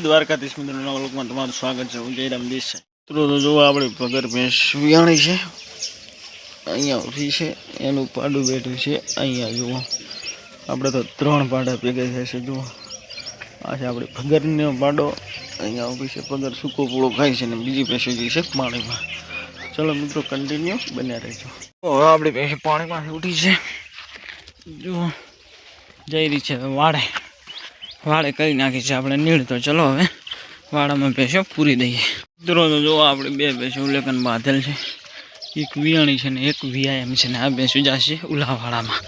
દ્વારકાધીશ મિત્રોના વ્લોગમાં તમારું સ્વાગત છે. હું જયરામ દેસાઈ મિત્રો, તો જો આપણે પગર ભેંસ વિયાણી છે. અહીંયા ઉઠી છે. એનું પાડું બેઠું છે. અહીંયા જુઓ. આપણે તો ત્રણ પાડા ભેગા થયા છે, જુઓ. આ છે આપણે પગરનો પાડો. અહીંયા ઊભી છે. પગર સૂકો પૂળો ખાય છે ને બીજી ભેંસો જે છે પાણીમાં. ચલો મિત્રો કન્ટિન્યુ બન્યા રહેજો. હવે આપણી ભેંસ પાણીમાંથી ઉઠી છે. જુઓ. જઈ રહી છે વાડે. વાળે કરી નાખી છે. આપણે નીળ તો ચલો હવે વાડામાં ભેંસો પૂરી દઈએ. મિત્રો તો જો આપણે બે ભેંસો ઉલ્લેખન બાંધેલ છે. એક વિયાણી છે ને એક વિયામ છે ને આ ભેંસો જશે ઉલાવાળામાં.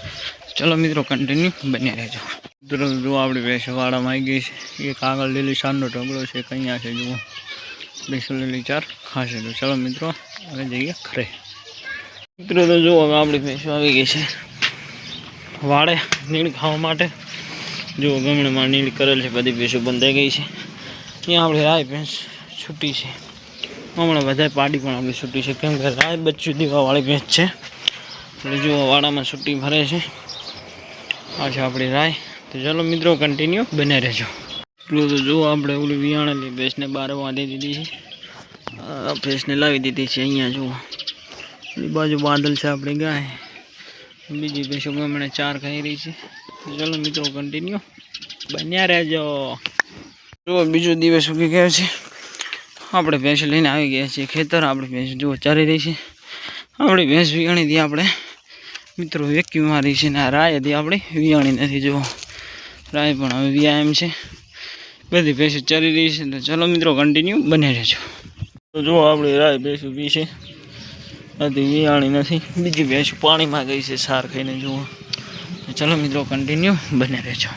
ચલો મિત્રો કન્ટિન્યુ બન્યા રહેજો. મિત્રો તો જો આપણી ભેંસો વાડામાં આવી ગઈ છે. એક આગળ લીલી શાનનો ઢગલો છે કંઈ છે, જુઓ. ભેંસો લીલી ચાર ખાશે તો ચલો મિત્રો, હવે જઈએ ખરે મિત્રો તો જુઓ હવે આપણી ભેંસો આવી ગઈ છે. વાડે નીણ ખાવા માટે જો ગમણમાં નીળ કરેલ છે, બધી ભેંસો બંધાઈ ગઈ છે. અહીંયા આપણે રાય ભેંસ છૂટી છે. હમણાં બધા પાડી પણ આપણી છૂટી છે. કેમ કે રાય બચ્ચું દીવાવાળી ભેંસ છે. એટલે જો વાડામાં છૂટી ભરે છે. આ છે આપણી રાય. તો ચાલો મિત્રો કન્ટિન્યુ બને રહેજો. એટલું તો જુઓ આપણે ઓલી વિયાણેલી ભેંસને બાર વાંધી દીધી છે. ભેંસને લાવી દીધી છે અહીંયા જુઓ. પેલી બાજુ બાદલ છે આપણી ગાય. બીજી ભેંસો ગમણે ચાર ખાઈ રહી છે. ચલો મિત્રો કન્ટિન્યુ બન્યા રહેજો. જો બીજો દિવસ ઉગી ગયો છે. આપણે ભેંસ લઈને આવી ગયા છીએ. ખેતર, આપણી ભેંસ જુઓ, ચાલી રહી છે. આપણી ભેંસ વિયાણી હતી આપણે. મિત્રો, વેકી મારી છે ને આ રાય હતી આપણી વિયાણી નથી, જુઓ. રાય પણ હવે વ્યાયામ છે. બધી ભેંસો ચાલી રહી છે તો ચલો મિત્રો કન્ટિન્યુ બને રહેજો. તો જુઓ, આપણી રાય ભેંસ ઊભી છે. હજી વિયાણી નથી. બીજી ભેંસ પાણીમાં ગઈ છે, સાર ખાઈને, જુઓ. ચલો મિત્રો કન્ટિન્યુ બને રહેજો.